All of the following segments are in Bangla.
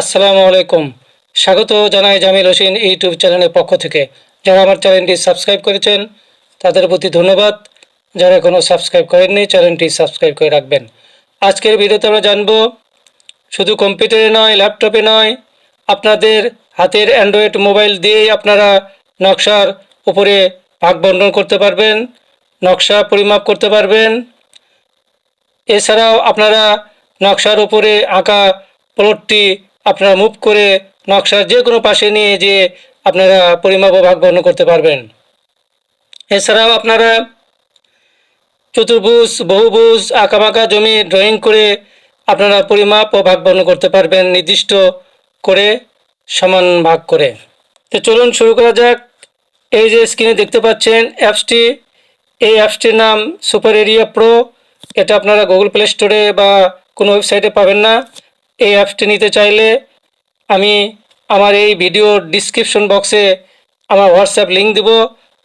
আসসালামু আলাইকুম। স্বাগত জানাই জামিল হোসেন ইউটিউব চ্যানেলের পক্ষ থেকে। যারা আমার চ্যানেলটি সাবস্ক্রাইব করেছেন, তাদের প্রতি ধন্যবাদ। যারা এখনও সাবস্ক্রাইব করেননি, চ্যানেলটি সাবস্ক্রাইব করে রাখবেন। আজকের ভিডিওতে আমরা জানব, শুধু কম্পিউটারে নয়, ল্যাপটপে নয়, আপনাদের হাতের অ্যান্ড্রয়েড মোবাইল দিয়েই আপনারা নকশার উপরে ভাগ বন্টন করতে পারবেন, নকশা পরিমাপ করতে পারবেন। এছাড়াও আপনারা নকশার উপরে আঁকা প্লটটি আপনারা মুভ করে নকশার যে কোনো পাশে নিয়ে যে আপনারা পরিমাপ ও ভাগ বর্ণ করতে পারবেন। এছাড়াও আপনারা চতুর্ভুজ, বহুভুজ, আঁকাবাঁকা জমি ড্রয়িং করে আপনারা পরিমাপ ও ভাগ বর্ণ করতে পারবেন নির্দিষ্ট করে সমান ভাগ করে। তো চলুন শুরু করা যাক। এই যে স্ক্রিনে দেখতে পাচ্ছেন অ্যাপসটি এই অ্যাপসটির নাম সুপার এরিয়া প্রো এটা আপনারা গুগল প্লে স্টোরে বা কোনো ওয়েবসাইটে পাবেন না। এই অ্যাপসটি নিতে চাইলে আমি আমার এই ভিডিওর ডিসক্রিপশন বক্সে আমার হোয়াটসঅ্যাপ লিঙ্ক দেব।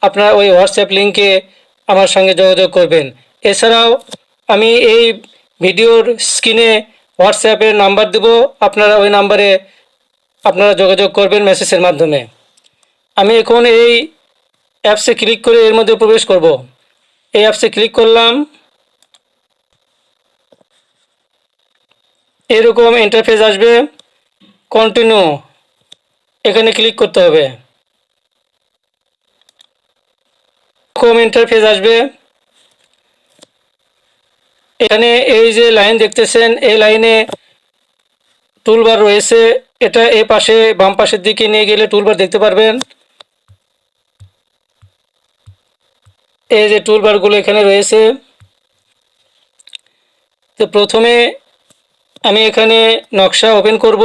আপনারা ওই হোয়াটসঅ্যাপ লিঙ্কে আমার সঙ্গে যোগাযোগ করবেন। এছাড়াও আমি এই ভিডিওর স্ক্রিনে হোয়াটসঅ্যাপের নাম্বার দেব। আপনারা ওই নাম্বারে আপনারা যোগাযোগ করবেন মেসেজের মাধ্যমে। আমি এখন এই অ্যাপসে ক্লিক করে এর মধ্যে প্রবেশ করব। এই অ্যাপসে ক্লিক করলাম। এরকম ইন্টারফেস আসবে কন্টিনিউ এখানে ক্লিক করতে হবে। এরকম ইন্টারফেস আসবে। এখানে এই যে লাইন দেখতেছেন, এই লাইনে টুলবার রয়েছে। এটা এ পাশে, বাম পাশের দিকে নিয়ে গেলে টুলবার দেখতে পারবেন। এই যে টুলবারগুলো এখানে রয়েছে। তো প্রথমে আমি এখানে নকশা ওপেন করব।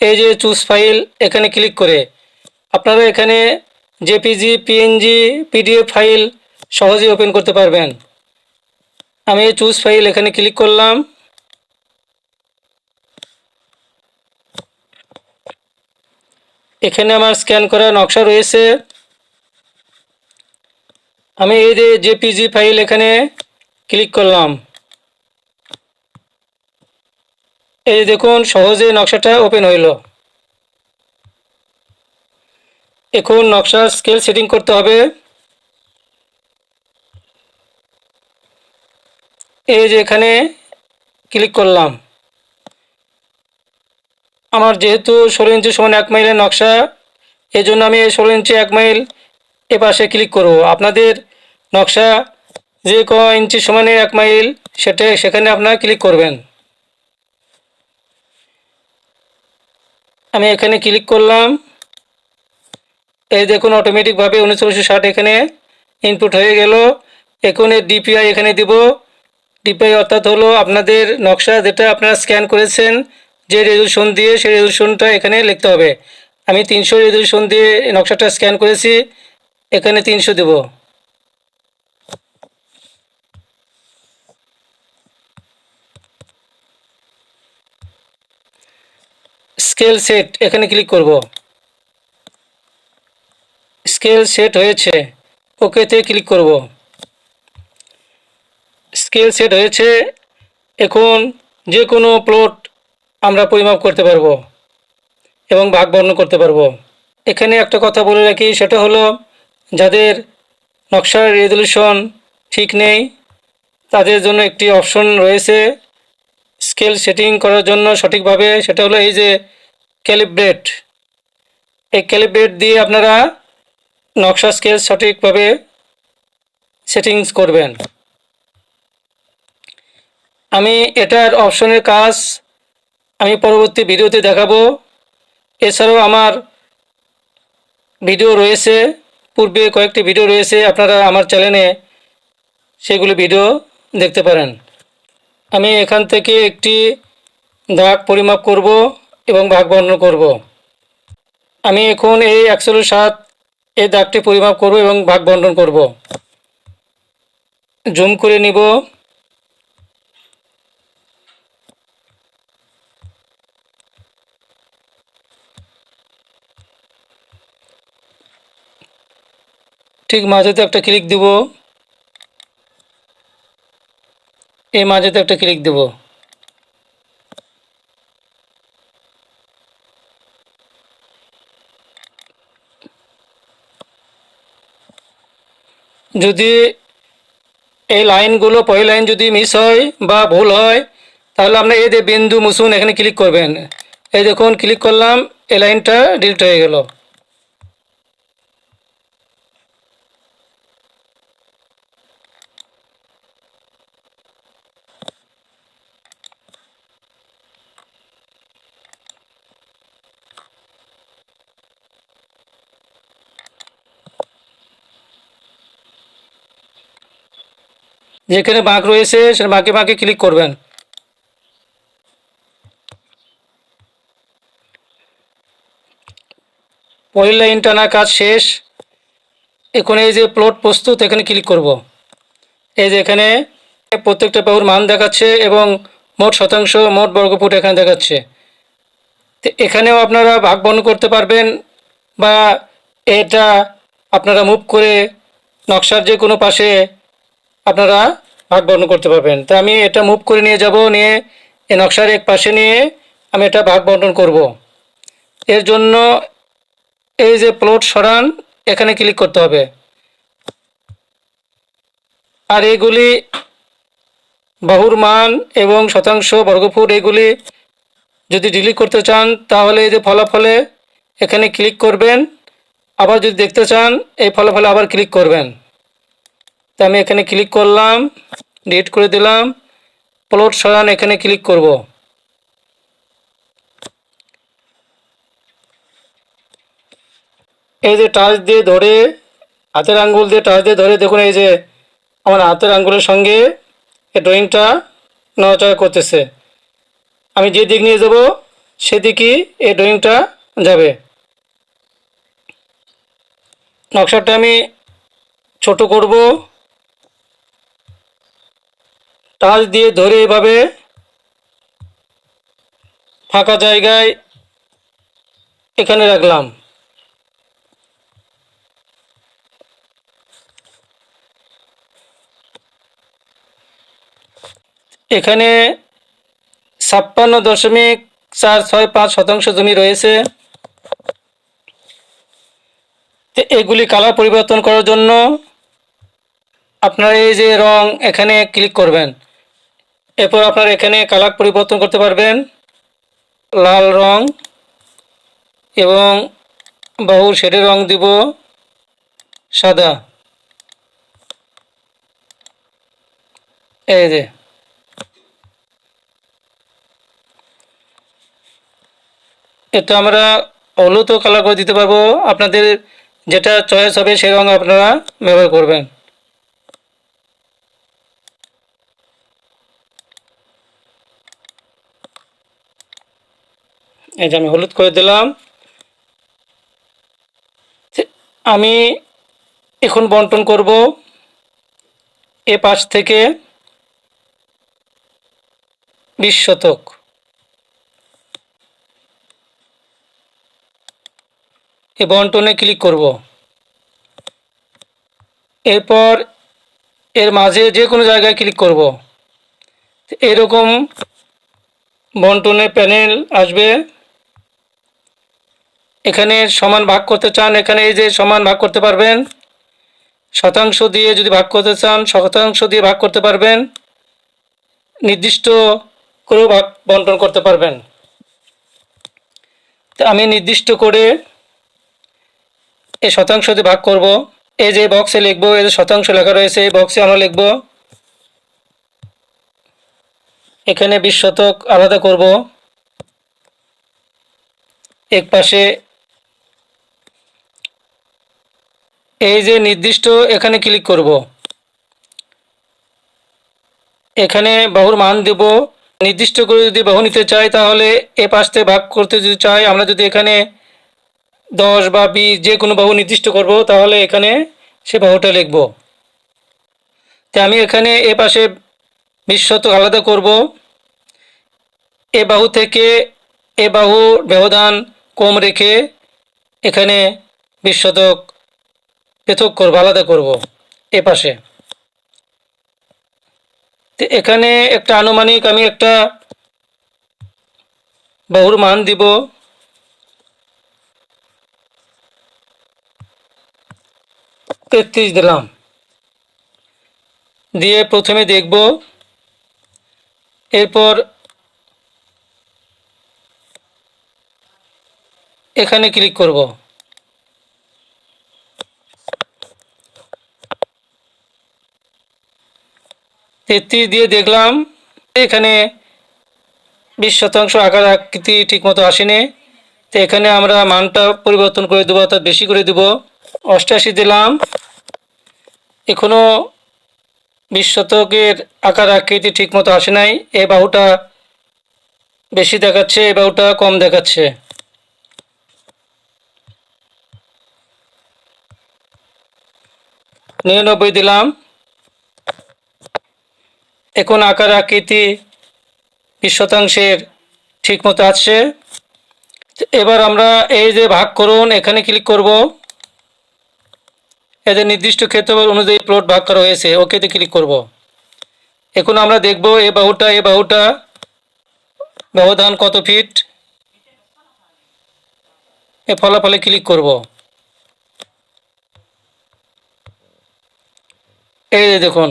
এই যে চুজ ফাইল এখানে ক্লিক করে। আপনারা এখানে জেপিজি পিএনজি পিডিএফ ফাইল সহজেই ওপেন করতে পারবেন। আমি এই চুজ ফাইল এখানে ক্লিক করলাম। এখানে আমার স্ক্যান করা নকশা রয়েছে। আমি এই যে জেপিজি ফাইল এখানে ক্লিক করলাম। এই দেখুন সহজে নকশাটা ওপেন হইল। এখন নকশার স্কেল সেটিং করতে হবে। এই যে এখানে ক্লিক করলাম। আমার যেহেতু ষোলো ইঞ্চি সমান এক মাইলের নকশা এই জন্য আমি এই ষোলো ইঞ্চি এক মাইল এ পাশে ক্লিক করব। আপনাদের নকশা যে ক ইঞ্চি সমানে এক মাইল সেটা সেখানে আপনারা ক্লিক করবেন। আমি এখানে ক্লিক করলাম। এই দেখুন অটোমেটিকভাবে উনিশশো ষাট এখানে ইনপুট হয়ে গেল। এখন এর ডিপিআই এখানে দিব। ডিপিআই অর্থাৎ হলো আপনাদের নকশা যেটা আপনারা স্ক্যান করেছেন, যে রেজুলেশন দিয়ে সেই রেজুলেশনটা এখানে লিখতে হবে। আমি তিনশো রেজুলেশন দিয়ে নকশাটা স্ক্যান করেছি, এখানে তিনশো দেব। স্কেল সেট, এখানে ক্লিক করব। স্কেল সেট হয়েছে, ওকেতে ক্লিক করব। স্কেল সেট হয়েছে, এখন যে কোনো প্লট আমরা পরিমাপ করতে পারব এবং ভাগ বর্ণ করতে পারব। এখানে একটা কথা বলে রাখি, সেটা হলো যাদের নকশার রেজলিউশন ঠিক নেই, তাদের জন্য একটি অপশন রয়েছে স্কেল সেটিং করার জন্য সঠিকভাবে সেটা হলো এই যে ক্যালিব্রেট এই ক্যালিব্রেট দিয়ে আপনারা নকশা স্কেল সঠিকভাবে সেটিংস করবেন। আমি এটার অপশনের কাজ আমি পরবর্তী ভিডিওতে দেখাবো। এছাড়াও আমার ভিডিও রয়েছে, পূর্বে কয়েকটি ভিডিও রয়েছে, আপনারা আমার চ্যানেলে সেগুলো ভিডিও দেখতে পারেন। আমি এখান থেকে একটি দাগ পরিমাপ করব এবং ভাগ বর্ণন করব। আমি এখন এই একশো সাত এই দাগটি পরিমাপ করব এবং ভাগ বন্টন করব। জুম করে নিব। ঠিক মাঝেতে একটা ক্লিক দিব। এই মাঝেতে একটা ক্লিক দেব। যদি এই লাইনগুলো পয় লাইন যদি মিস হয় বা ভুল হয়, তাহলে আপনি এই যে বিন্দু মুসুন এখানে ক্লিক করবেন। এই দেখুন ক্লিক করলাম, এই লাইনটা ডিলিট হয়ে গেল। যেখানে বাঁক রয়েছে সে বাঁকে বাঁকে ক্লিক করবেন। পরের লাইন টানা কাজ শেষ। এখন এই যে প্লট প্রস্তুত, এখানে ক্লিক করব। এই যে এখানে প্রত্যেকটা বাহুর মান দেখাচ্ছে এবং মোট শতাংশ, মোট বর্গফুট এখানে দেখাচ্ছে। এখানেও আপনারা ভাগ বর্ণ করতে পারবেন বা এটা আপনারা মুভ করে নকশার যে কোনো পাশে আপনারা ভাগ বর্ণ করতে পারবেন। তো আমি এটা মুভ করে নিয়ে যাব, নিয়ে এই নকশার এক পাশে নিয়ে আমি এটা ভাগ বন্টন করব। এর জন্য এই যে প্লট সরান, এখানে ক্লিক করতে হবে। আর এগুলি বাহুর মান এবং শতাংশ বর্গফুট, এগুলি যদি ডিলিট করতে চান, তাহলে এই যে ফলাফলে এখানে ক্লিক করবেন। আবার যদি দেখতে চান, এই ফলাফলে আবার ক্লিক করবেন। তো আমি এখানে ক্লিক করলাম ডিলিট করে দিলাম প্লট সরান, এখানে ক্লিক করব। এই যে টাচ দিয়ে ধরে, হাতের আঙ্গুল দিয়ে টাচ দিয়ে ধরে, দেখুন এই যে আমার হাতের আঙ্গুলের সঙ্গে এই ড্রয়িংটা নড়াচড়া করতেছে। আমি যে দিক নিয়ে যাব সেদিকই এই ড্রয়িংটা যাবে। নকশাটা আমি ছোট করব। টাচ দিয়ে ধরে এভাবে ফাঁকা জায়গায় এখানে রাখলাম। এখানে ছাপ্পান্ন দশমিক চার ছয় পাঁচ শতাংশ জমি রয়েছে। এগুলি কালার পরিবর্তন করার জন্য আপনারা এই যে রং এখানে ক্লিক করবেন। এরপর আপনারা এখানে কালার পরিবর্তন করতে পারবেন। লাল রং এবং বহু শেডের রং দিব। সাদা। এই যে। এটা আমরা হলুদও কালার করে দিতে পারব। আপনাদের যেটা চয়েস হবে সেই রঙ আপনারা ব্যবহার করবেন। এই যে আমি হলুদ করে দিলাম। আমি এখন বন্টন করব এ পাশ থেকে বিশ শতক। এ বন্টনে ক্লিক করব। এরপর এর মাঝে যে কোনো জায়গায় ক্লিক করব। এরকম বন্টনের প্যানেল আসবে। এখানে সমান ভাগ করতে চান, এখানে এই যে সমান ভাগ করতে পারবেন। শতাংশ দিয়ে যদি ভাগ করতে চান, শতাংশ দিয়ে ভাগ করতে পারবেন। নির্দিষ্ট করেও ভাগ বন্টন করতে পারবেন। তা আমি নির্দিষ্ট করে এই শতাংশ দিয়ে ভাগ করব। এই যে বক্সে লিখব, এই যে শতাংশ লেখা রয়েছে, এই বক্সে আমরা লিখব, এখানে বিশ শতক আলাদা করব। এক পাশে এই যে নির্দিষ্ট এখানে ক্লিক করব। এখানে বাহুর মান দেব। নির্দিষ্ট করে যদি বাহু নিতে চাই তাহলে এ পাশ থেকে ভাগ করতে যদি চাই, আমরা যদি এখানে দশ বা বিশ যে কোনো বাহু নির্দিষ্ট করব, তাহলে এখানে সে বাহুটা লিখব। তো আমি এখানে এ পাশে বিশ আলাদা করব। এ বাহু থেকে এ বাহুর ব্যবধান কম রেখে এখানে বিশ শতক পৃথক করব আলাদা করব। এ পাশে। এখানে একটা আনুমানিক আমি একটা বাহুর মান দিব। তেত্রিশ দিলাম। দিয়ে প্রথমে দেখব। এরপর এখানে ক্লিক করব। তেত্রিশ দিয়ে দেখলাম এখানে বিশ শতাংশ আকার আকৃতি ঠিকমতো আসেনি। তো এখানে আমরা মানটা পরিবর্তন করে দেবো, অর্থাৎ বেশি করে দেবো। অষ্টাশি দিলাম। এখনও বিশ শতকের আকার আকৃতি ঠিকমতো আসে নাই। এ বাহুটা বেশি দেখাচ্ছে এ বাহুটা কম দেখাচ্ছে। নিরানব্বই দিলাম। এখন আকার আকৃতি বিশ শতাংশের ঠিকমতো আসছে এবার আমরা এই যে ভাগ করুন, এখানে ক্লিক করব। এদের নির্দিষ্ট ক্ষেত্রফল অনুযায়ী প্লট ভাগ করা হয়েছে ওকেতে ক্লিক করব। এখন আমরা দেখব এ বাহুটা এ বাহুটা ব্যবধান কত ফিট এ ফলাফলে ক্লিক করব। এই যে দেখুন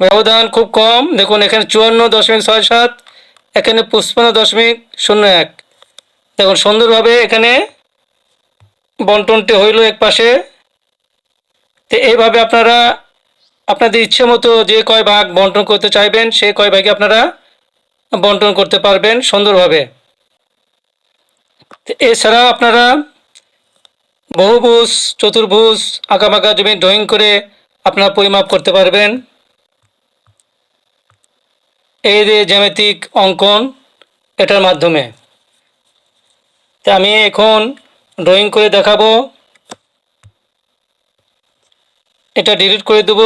ব্যবধান খুব কম। দেখুন, এখানে চুয়ান্ন দশমিক ছয় সাত, এখানে পঁচপান্ন দশমিক শূন্য এক। দেখুন, সুন্দরভাবে এখানে বন্টনটি হইল এক পাশে। তো এইভাবে আপনারা আপনাদের ইচ্ছে মতো যে কয় ভাগ বন্টন করতে চাইবেন সেই কয় ভাগে আপনারা বন্টন করতে পারবেন সুন্দরভাবে। এছাড়া আপনারা বহুভুজ, চতুর্ভুজ আঁকাবাঁকা জমি ড্রয়িং করে আপনারা পরিমাপ করতে পারবেন। এই যে জ্যামিতিক অঙ্কন, এটার মাধ্যমে। তা আমি এখন ড্রয়িং করে দেখাবো। এটা ডিলিট করে দেব।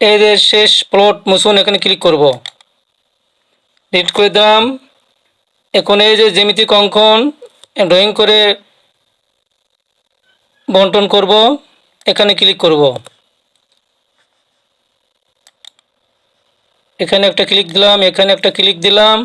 এই যে শেষ প্লট মুছুন, এখানে ক্লিক করব। ডিলিট করে দিলাম। এখন এই যে জ্যামিতিক অঙ্কন ড্রয়িং করে বন্টন করব। এখানে ক্লিক করব। এখানে একটা ক্লিক দিলাম, এখানে একটা ক্লিক দিলাম।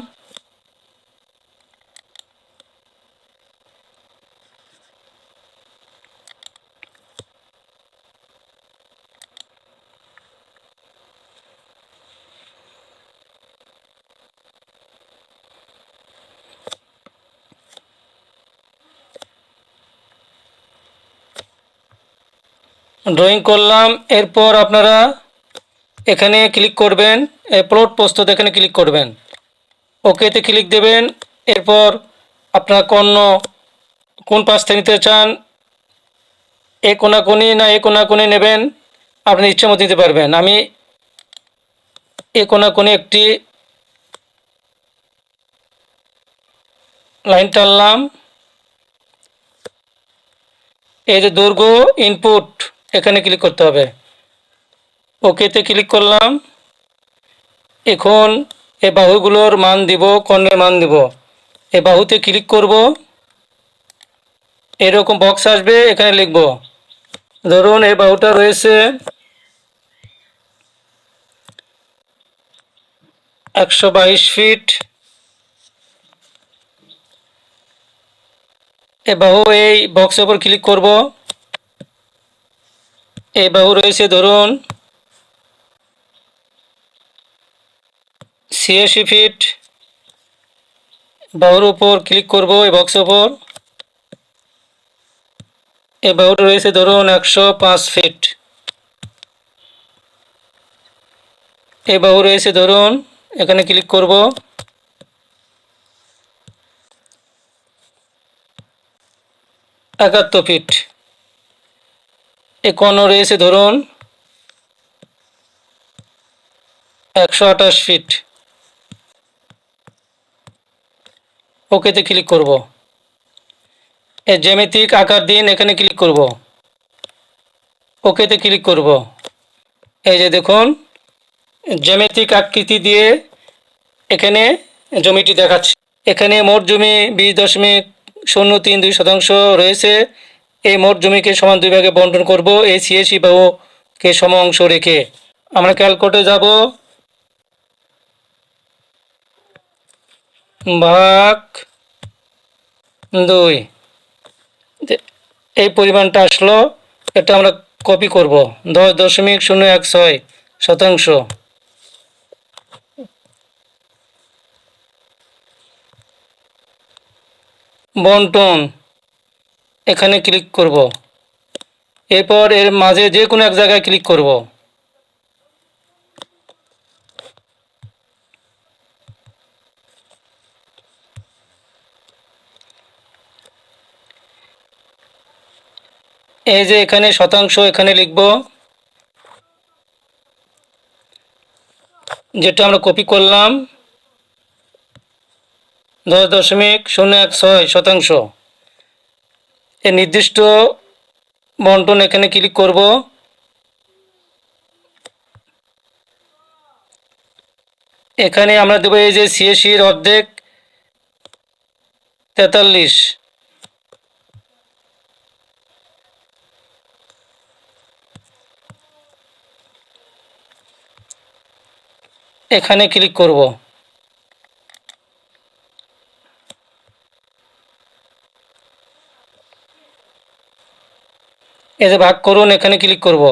ড্রয়িং করলাম, এরপর আপনারা এখানে ক্লিক করবেন। প্লট প্রস্তুত এখানে ক্লিক করবেন। ওকেতে ক্লিক দেবেন। এরপর আপনার কোন পাশ থেকে নিতে চান, এ কোনাকুনি না এ কোনাকুনি নেবেন, আপনি ইচ্ছে মতো নিতে পারবেন। আমি এ কোনাকুনি একটি লাইন টানলাম। এই যে দৈর্ঘ্য ইনপুট এখানে ক্লিক করতে হবে। ওকেতে ক্লিক করলাম। এখন এই বাহুগুলোর মান দিব, কর্ণের মান দিব। এই বাহুতে ক্লিক করব। এরকম বক্স আসবে, এখানে লিখব। ধরুন এই বাহুটা রয়েছে একশো বাইশ ফিট। এ বাহু এই বক্সের উপর ক্লিক করব। এই বাহু রয়েছে, ধরুন ছিয়াশি ফিট বাহুর উপর ক্লিক করব, এই বক্সের উপর। এই বাহুটা রয়েছে ধরুন একশো পাঁচ ফিট এই বাহু রয়েছে ধরুন, এখানে ক্লিক করব। একাত্তর ফিট একান্ন রয়েছে ধরুন একশো আঠাশ ফিট ওকেতে ক্লিক করব। এর জ্যামিতিক আকার দিন এখানে ক্লিক করব। ওকেতে ক্লিক করব। এই যে দেখুন, জ্যামিতিক আকৃতি দিয়ে এখানে জমিটি দেখাচ্ছে। এখানে মোট জমি বিশ দশমিক শূন্য তিন দুই শতাংশ রয়েছে। এই মোট জমিকে সমান দুই ভাগে বন্টন করব এই সিএসি বাহুকে সম অংশ রেখে। আমরা ক্যালকোটে যাব। ভাগ দুই। এই পরিমাণটা আসলো, এটা আমরা কপি করব। দশ দশমিক শূন্য এক ছয় শতাংশ। বন্টন, এখানে ক্লিক করব। এরপর এর মাঝে যে কোনো এক জায়গায় ক্লিক করব। এই যে এখানে শতাংশ এখানে লিখব, যেটা আমরা কপি করলাম, দশ দশমিক শূন্য এক ছয় শতাংশ। এর নির্দিষ্ট বন্টন এখানে ক্লিক করব। এখানে আমরা দেবো এই যে সিএসির অর্ধেক তেতাল্লিশ। এখানে ক্লিক করব। যে ভাগ করুন, এখানে ক্লিক করব।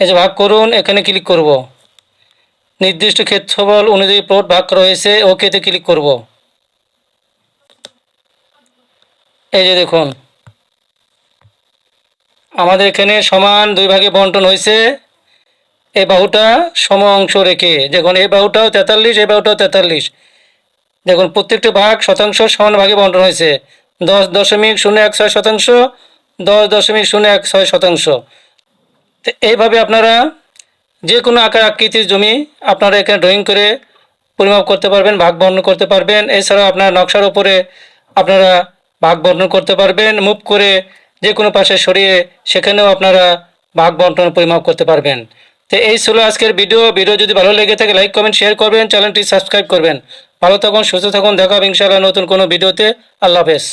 এই যে ভাগ করুন, এখানে ক্লিক করব। নির্দিষ্ট ক্ষেত্রফল অনুযায়ী প্লট ভাগ করা হয়েছে ওকেতে ক্লিক করব। এই যে দেখুন। আমাদের এখানে সমান দুই ভাগে বন্টন হয়েছে এই বাহুটা সম অংশ রেখে, দেখুন এই বাহুটাও তেতাল্লিশ এই বাহুটাও তেতাল্লিশ। দেখুন, প্রত্যেকটি ভাগ শতাংশ সমান ভাগে বন্টন হয়েছে দশ দশমিক শূন্য এক ছয় শতাংশ, দশ দশমিক শূন্য এক ছয় শতাংশ। তো এইভাবে আপনারা যে কোনো আকার আকৃতির জমি আপনারা এখানে ড্রয়িং করে পরিমাপ করতে পারবেন, ভাগ বর্ণন করতে পারবেন। এছাড়াও আপনার নকশার উপরে আপনারা ভাগ বর্ণন করতে পারবেন। মুভ করে যে কোনো পাশে সরিয়ে সেখানেও আপনারা ভাগ বন্টন পরিমাপ করতে পারবেন। তো এই ছিল আজকের ভিডিও। ভিডিও যদি ভালো লেগে থাকে লাইক কমেন্ট শেয়ার করবেন। চ্যানেলটি সাবস্ক্রাইব করবেন। ভালো থাকুন, সুস্থ থাকুন। দেখা হবে ইনশাআল্লাহ নতুন কোনো ভিডিওতে। আল্লাহ হাফেজ।